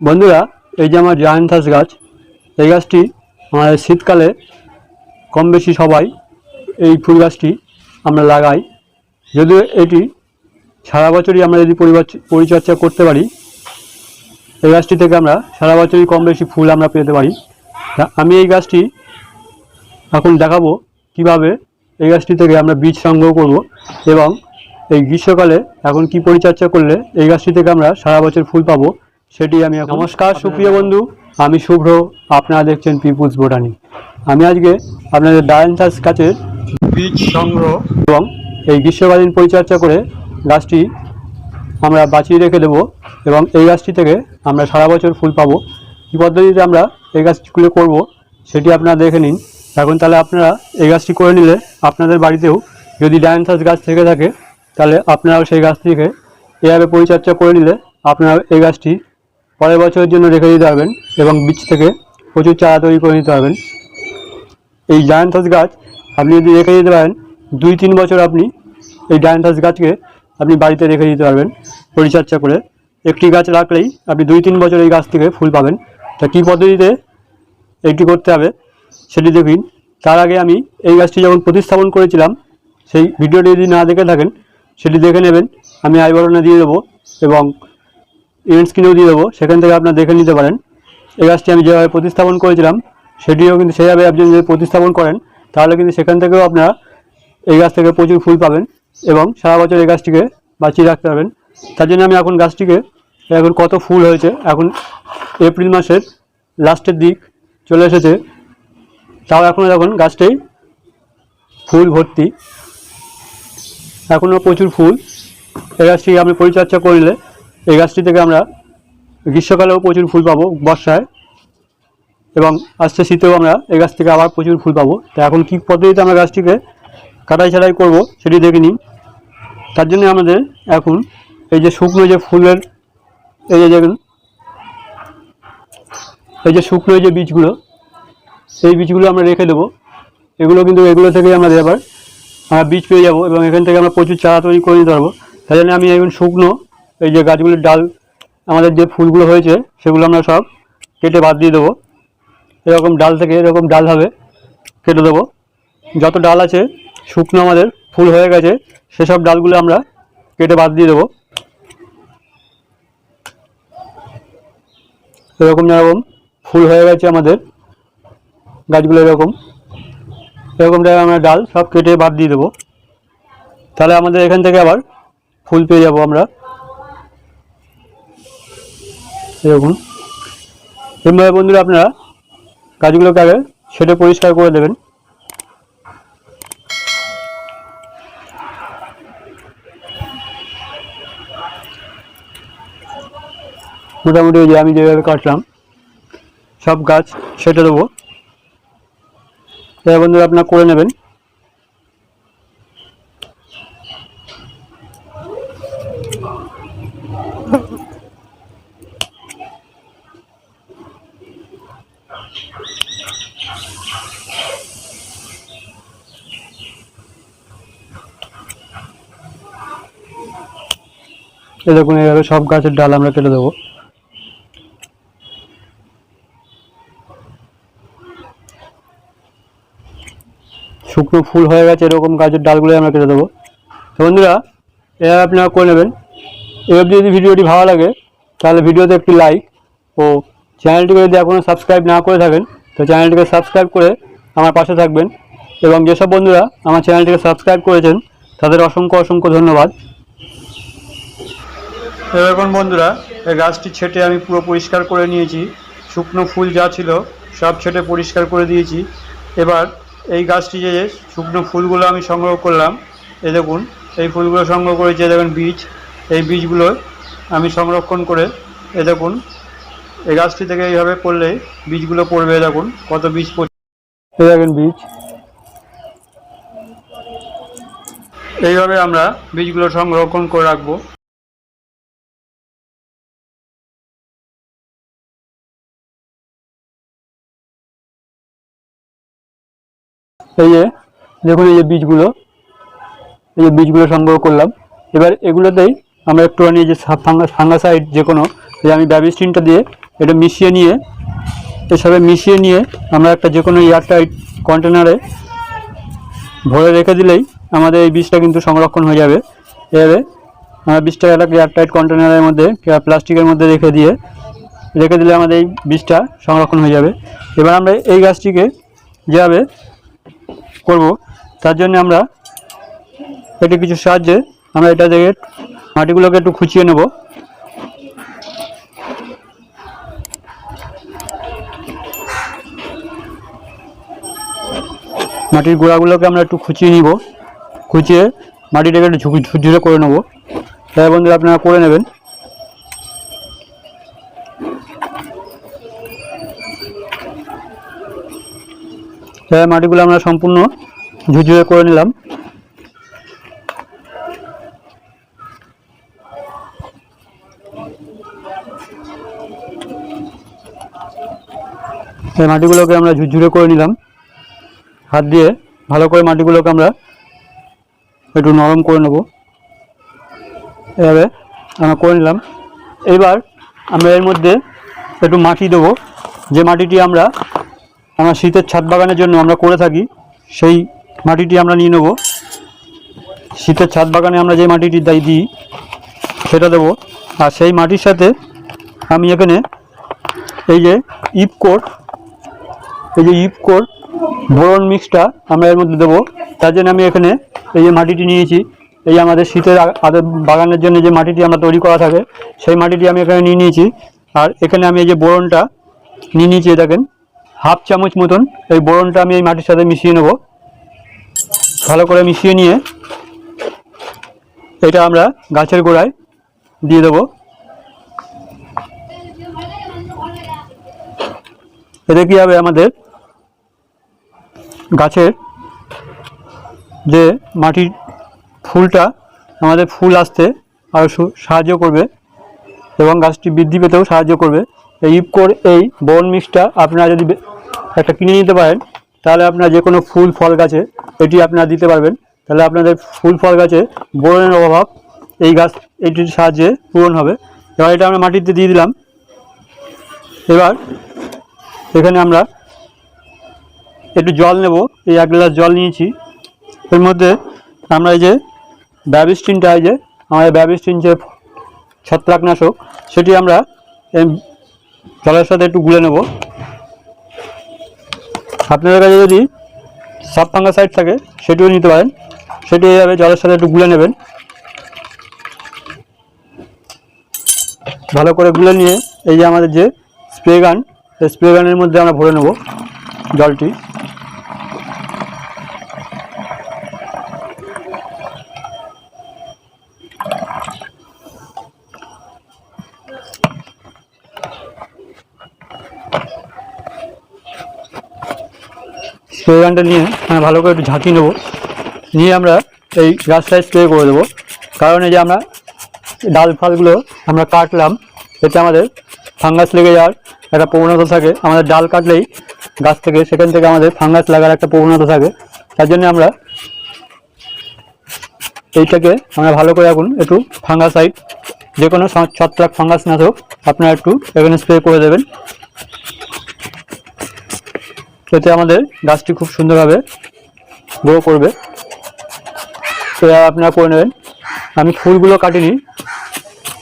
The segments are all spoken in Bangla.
বন্ধুরা, এই যে আমার জায়ান্থাস গাছ, এই গাছটি আমাদের শীতকালে কম বেশি সবাই এই ফুল গাছটি আমরা লাগাই। যদিও এটি সারা বছরই আমরা যদি পরিচর্যা করতে পারি, এই গাছটি থেকে আমরা সারা বছরই কম বেশি ফুল আমরা পেতে পারি। আমি এই গাছটি এখন দেখাবো কীভাবে এই গাছটি থেকে আমরা বীজ সংগ্রহ করব এবং এই গ্রীষ্মকালে এখন কি পরিচর্যা করলে এই গাছটি থেকে আমরা সারা বছর ফুল পাবো। সেটি আমি নমস্কার সুপ্রিয় বন্ধু। আমি শুভ্র আপনারা দেখছেন পিপুলস বোটানি আমি আজকে আপনাদের ডায়ান্থাস গাছের বীজ সংগ্রহ এবং এই গ্রীষ্মকালীন পরিচর্যা করে গাছটি আমরা বাঁচিয়ে রেখে দেবো এবং এই গাছটি থেকে আমরা সারা বছর ফুল পাবো। কী পদ্ধতিতে আমরা এই গাছগুলো করব সেটি আপনারা দেখে নিন। এখন তাহলে আপনারা এই গাছটি করে নিলে আপনাদের বাড়িতেও যদি ডায়ান্থাস গাছ থেকে থাকে তাহলে আপনারাও সেই গাছ থেকে এভাবে পরিচর্যা করে নিলে আপনারা এই গাছটি পরের বছরের জন্য রেখে দিতে পারবেন এবং বীজ থেকে প্রচুর চারা তৈরি করে নিতে পারবেন। এই জায়ান্থাস গাছ আপনি যদি রেখে দিতে পারেন, দুই তিন বছর আপনি এই জায়ান্থাস গাছকে আপনি বাড়িতে রেখে দিতে পারবেন পরিচর্যা করে। একটি গাছ রাখলেই আপনি দুই তিন বছর এই গাছ থেকে ফুল পাবেন। তা কী পদ্ধতিতে এইটি করতে হবে সেটি দেখুন। তার আগে আমি এই গাছটি যখন প্রতিস্থাপন করেছিলাম, সেই ভিডিওটি যদি না দেখে থাকেন, সেটি দেখে নেবেন। আমি আই বাটনে দিয়ে দেবো এবং ইভেন্ট স্ক্রিনেও দিয়ে দেবো। সেখান থেকে আপনার দেখে নিতে পারেন। এই গাছটি আমি যেভাবে প্রতিস্থাপন করেছিলাম, সেটিও কিন্তু সেইভাবে আপনি যদি প্রতিস্থাপন করেন, তাহলে কিন্তু সেখান থেকেও আপনারা এই গাছ থেকে প্রচুর ফুল পাবেন এবং সারা বছর এই গাছটিকে বাঁচিয়ে রাখতে পারবেন। তার জন্য আমি এখন গাছটিকে, এখন কত ফুল হয়েছে, এখন এপ্রিল মাসের লাস্টের দিক চলে এসেছে। তাও এখনও দেখুন গাছটাই ফুল ভর্তি। এখনও প্রচুর ফুল। এই গাছটি আমি পরিচর্যা করলে এই গাছটি থেকে আমরা গ্রীষ্মকালেও প্রচুর ফুল পাবো বর্ষায় এবং আসছে শীতেও আমরা এই গাছ থেকে আবার প্রচুর ফুল পাবো। তো এখন কী পদ্ধতিতে আমরা গাছটিকে কাটাই ছাড়াই করব সেটি দেখে নিই তার জন্য আমাদের এখন এই যে শুকনো যে ফুলের, এই যে দেখুন, এই যে শুকনো যে বীজগুলো সেই বীজগুলো আমরা রেখে দেবো। এগুলো কিন্তু এগুলো থেকেই আমাদের আবার আমরা বীজ পেয়ে যাব এবং এখান থেকে আমরা প্রচুর চারা তৈরি করে নিতে পারব। তাই জন্য আমি এখন শুকনো এই যে গাছগুলির ডাল, আমাদের যে ফুলগুলো হয়েছে, সেগুলো আমরা সব কেটে বাদ দিয়ে দেবো। এরকম ডাল থেকে এরকম ডাল হবে, কেটে দেবো। যত ডাল আছে, শুকনো আমাদের ফুল হয়ে গেছে, সেসব ডালগুলো আমরা কেটে বাদ দিয়ে দেবো। এরকম যেরকম ফুল হয়ে গেছে আমাদের, গাছগুলো এরকম এরকম জায়গায় আমরা ডাল সব কেটে বাদ দিয়ে দেবো। তাহলে আমাদের এখান থেকে আবার ফুল পেয়ে যাব আমরা। এরকম। এমভাবে বন্ধুরা আপনারা গাছগুলোকে আগে সেটে পরিষ্কার করে দেবেন। মোটামুটি যে আমি যেভাবে কাটলাম, সব গাছ সেটে দেবো। বন্ধুরা আপনারা করে নেবেন। দেখুন, এইভাবে সব গাছের ডাল আমরা কেটে দেবো। শুকনো ফুল হয়ে গেছে, এরকম গাছের ডালগুলো আমরা কেটে দেবো। তো বন্ধুরা এভাবে আপনারা করে নেবেন। এবার যদি ভিডিওটি ভালো লাগে, তাহলে ভিডিওতে একটি লাইক ও চ্যানেলটিকে যদি এখনও সাবস্ক্রাইব না করে থাকেন, তো চ্যানেলটিকে সাবস্ক্রাইব করে আমার পাশে থাকবেন এবং যেসব বন্ধুরা আমার চ্যানেলটিকে সাবস্ক্রাইব করেছেন, তাদের অসংখ্য অসংখ্য ধন্যবাদ। এরকম বন্ধুরা, এই গাছটি ছেটে আমি পুরো পরিষ্কার করে নিয়েছি। শুকনো ফুল যা ছিল, সব ছেটে পরিষ্কার করে দিয়েছি। এবার এই গাছটি যে শুকনো ফুলগুলো আমি সংগ্রহ করলাম এই দেখুন, এই ফুলগুলো সংগ্রহ করেছি দেখুন বীজ। এই বীজগুলো আমি সংরক্ষণ করে, এ দেখুন এই গাছটি থেকে এইভাবে করলে বীজগুলো পড়বে দেখুন কত বীজ পড়ছে। দেখুন বীজ। এইভাবে আমরা বীজগুলো সংরক্ষণ করে রাখব। এই যে দেখুন এই যে বীজগুলো এই যে বীজগুলো সংগ্রহ করলাম। এবার এগুলোতেই আমরা একটুখানি যে ফাঙ্গাসাইড যে কোনো যে আমি ব্যাবিস্টিনটা দিয়ে এটা মিশিয়ে নিয়ে, এসবে মিশিয়ে নিয়ে আমরা একটা যে কোনো এয়ারটাইট কন্টেনারে ভরে রেখে দিলেই আমাদের এই বীজটা কিন্তু সংরক্ষণ হয়ে যাবে। এভাবে আমরা বীজটা একটা এয়ারটাইট কন্টেনারের মধ্যে কিংবা প্লাস্টিকের মধ্যে রেখে দিয়ে, রেখে দিলে আমাদের এই বীজটা সংরক্ষণ হয়ে যাবে। এবার আমরা এই গাছটিকে যেভাবে করব, তার জন্য আমরা এটি কিছু সাহায্যে আমরা এটা থেকে মাটিগুলোকে একটু খুঁচিয়ে নেব। মাটির গোড়াগুলোকে আমরা একটু খুঁচিয়ে নিব। খুঁচিয়ে মাটিটাকে একটু ঝুঁকি ঝুরঝুরে করে নেব। তাই বন্ধুরা, আপনারা করে নেবেন। তাই মাটিগুলো আমরা সম্পূর্ণ ঝুরঝুরে করে নিলাম। এই মাটিগুলোকে আমরা ঝুরঝুরে করে নিলাম। হাত দিয়ে ভালো করে মাটিগুলোকে আমরা একটু নরম করে নেব। এভাবে আমরা করে নিলাম। এবার আমরা এর মধ্যে একটু মাটি দেবো। যে মাটিটি আমরা আমার শীতের ছাদ বাগানের জন্য আমরা করে থাকি, সেই মাটিটি আমরা নিয়ে নেব। শীতের ছাদ বাগানে আমরা যে মাটিটি দাই, দিই, সেটা দেবো। আর সেই মাটির সাথে আমি এখানে এই যে ইপকোট এই যে ইপকোর বোরন মিক্সটা আমরা এর মধ্যে দেবো। তার জন্য আমি এখানে এই যে মাটিটি নিয়েছি, এই আমাদের শীতের আদর বাগানের জন্য যে মাটিটি আমরা তৈরি করা থাকে, সেই মাটিটি আমি এখানে নিয়ে নিয়েছি। আর এখানে আমি এই যে বোরনটা নিয়ে নিয়েছি দেখেন, হাফ চামচ মতন এই বোরনটা আমি এই মাটির সাথে মিশিয়ে নেব। ভালো করে মিশিয়ে নিয়ে এটা আমরা গাছের গোড়ায় দিয়ে দেবো। এতে কী হবে আমাদের গাছের যে মাটির ফুলটা, আমাদের ফুল আসতে আরও সাহায্য করবে এবং গাছটি বৃদ্ধি পেতেও সাহায্য করবে। এই ইপকোর এই বন মিক্সটা আপনারা যদি একটা কিনে নিতে পারেন, তাহলে আপনার যে কোনো ফুল ফল গাছে এটি আপনারা দিতে পারবেন। তাহলে আপনাদের ফুল ফল গাছে বোরনের অভাব এই গাছ, এটির সাহায্যে পূরণ হবে। এবার এটা আমরা মাটিতে দিয়ে দিলাম। এবার এখানে আমরা একটু জল নেব। এই এক গ্লাস জল নিয়েছি। এর মধ্যে আমরা এই যে ব্যাবিস্টিনটা এই যে আমাদের ব্যাবিস্টিন যে ছত্রাকনাশক, সেটি আমরা জলের সাথে একটু গুলে নেব। আপনাদের কাছে যদি সাব ফাঙ্গাসাইড থাকে, সেটিও নিতে পারেন। সেটি এইভাবে জলের সাথে একটু গুলে নেবেন। ভালো করে গুলে নিয়ে এই যে আমাদের যে স্প্রে গান সেই স্প্রে গানের মধ্যে আমরা ভরে নেব জলটি। স্প্রে গানটা নিয়ে আমরা ভালো করে একটু ঝাঁকি নেব। নিয়ে আমরা এই গাছটায় স্প্রে করে দেবো। কারণ এই যে আমরা ডাল ফালগুলো আমরা কাটলাম, এতে আমাদের ফাঙ্গাস লেগে যাওয়ার একটা প্রবণতা থাকে। আমাদের ডাল কাটলেই গাছ থেকে, সেখান থেকে আমাদের ফাঙ্গাস লাগার একটা প্রবণতা থাকে। তার জন্য আমরা এইটাকে আমরা ভালো করে এখন একটু ফাঙ্গাসাইড যে কোনো ছত্রাক ফাঙ্গাস নাশক আপনারা একটু এখানে স্প্রে করে দেবেন। এতে আমাদের গাছটি খুব সুন্দরভাবে গ্রো করবে। তো আপনারা করে নেবেন। আমি ফুলগুলো কাটিনি,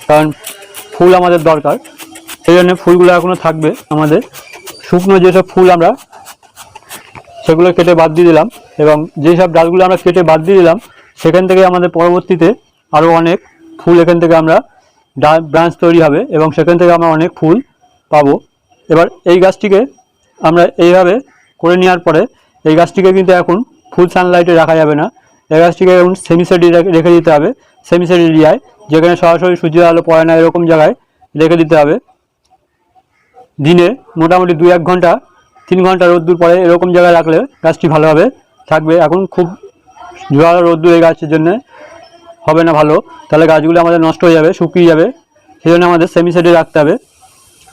কারণ ফুল আমাদের দরকার। সেই জন্য ফুলগুলো এখনও থাকবে আমাদের। শুকনো যেসব ফুল আমরা, সেগুলো কেটে বাদ দিয়ে দিলাম এবং যেসব ডালগুলো আমরা কেটে বাদ দিয়ে দিলাম, সেখান থেকে আমাদের পরবর্তীতে আরও অনেক ফুল এখান থেকে আমরা ডাল ব্রাঞ্চ তৈরি হবে এবং সেখান থেকে আমরা অনেক ফুল পাবো। এবার এই গাছটিকে আমরা এইভাবে করে নেওয়ার পরে এই গাছটিকে কিন্তু এখন ফুল সানলাইটে রাখা যাবে না। এই গাছটিকে এখন সেমিসেডি রেখে দিতে হবে। সেমিসেড এরিয়ায়, যেখানে সরাসরি সূর্যের আলো পড়ে না এরকম জায়গায় রেখে দিতে হবে। দিনে মোটামুটি দুই এক ঘণ্টা, তিন ঘণ্টা রোদ্দুর পরে এরকম জায়গায় রাখলে গাছটি ভালোভাবে থাকবে এখন খুব জোয়ার রোদ্দুর এই গাছের জন্য। হবে না ভালো, তাহলে গাছগুলো আমাদের নষ্ট হয়ে যাবে, শুকিয়ে যাবে। সেই জন্য আমাদের সেমি সাইডে রাখতে হবে।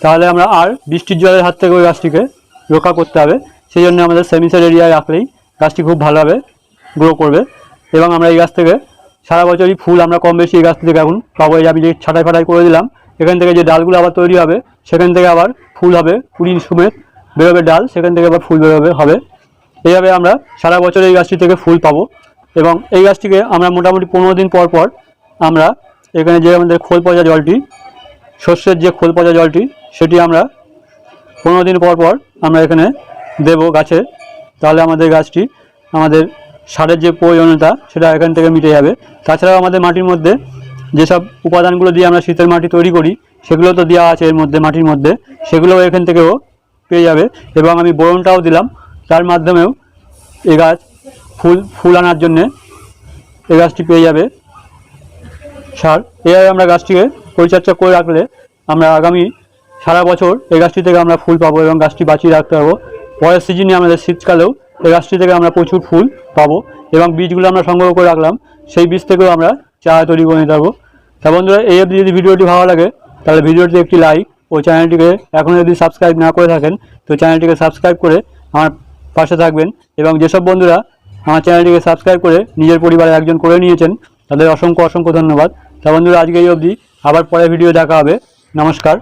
তাহলে আমরা আর বৃষ্টির জলের হাত থেকে ওই গাছটিকে রক্ষা করতে হবে। সেই জন্য আমাদের সেমি সাইড এরিয়ায় রাখলেই গাছটি খুব ভালোভাবে গ্রো করবে। এবং আমরা এই গাছ থেকে সারা বছরই ফুল আমরা কম বেশি এই গাছ থেকে এখন পাবো। এই আমি যে ছাটাই ফাটাই করে দিলাম, এখান থেকে যে ডালগুলো আবার তৈরি হবে, সেখান থেকে আবার ফুল হবে। কুড়ি সমেত বেরোবে ডাল, সেখান থেকে আবার ফুল বেরোবে, হবে। এইভাবে আমরা সারা বছর এই গাছটি থেকে ফুল পাবো। এবং এই গাছটিকে আমরা মোটামুটি পনেরো দিন পর পর আমরা এখানে যে আমাদের খোল পচা জলটি শস্যের যে খোল পচা জলটি, সেটি আমরা পনেরো দিন পর পর আমরা এখানে দেব গাছে, তাহলে আমাদের গাছটি, আমাদের সারের যে প্রয়োজনীয়তা, সেটা এখান থেকে মিটে যাবে। তাছাড়াও আমাদের মাটির মধ্যে যেসব উপাদানগুলো দিয়ে আমরা শীতের মাটি তৈরি করি সেগুলো তো দেওয়া আছে এর মধ্যে, মাটির মধ্যে। সেগুলোও এখান থেকেও পেয়ে যাবে। এবং আমি বোরনটাও দিলাম, তার মাধ্যমেও এ গাছ ফুল ফুল আনার জন্যে এ গাছটি পেয়ে যাবে। সার, এভাবে আমরা গাছটিকে পরিচর্যা করে রাখলে আমরা আগামী সারা বছর এই গাছটি থেকে আমরা ফুল পাবো এবং গাছটি বাঁচিয়ে রাখতে পারব। পরের সিজনে আমাদের শীতকালেও এই গাছটি থেকে আমরা প্রচুর ফুল পাবো এবং বীজগুলো আমরা সংগ্রহ করে রাখলাম। সেই বীজ থেকেও আমরা চারা তৈরি করে নিতে পারব তা বন্ধুরা, এই অবধি যদি ভিডিওটি ভালো লাগে, তাহলে ভিডিওটি একটি লাইক ও চ্যানেলটিকে এখনও যদি সাবস্ক্রাইব না করে থাকেন, তো চ্যানেলটিকে সাবস্ক্রাইব করে আমার পাশে থাকবেন এবং যেসব বন্ধুরা আমার চ্যানেলটিকে সাবস্ক্রাইব করে নিজের পরিবারে একজন করে নিয়েছেন, তাদের অসংখ্য অসংখ্য ধন্যবাদ। তা বন্ধুরা, আজকে এই অবধি। আবার পরে ভিডিও দেখা হবে। নমস্কার।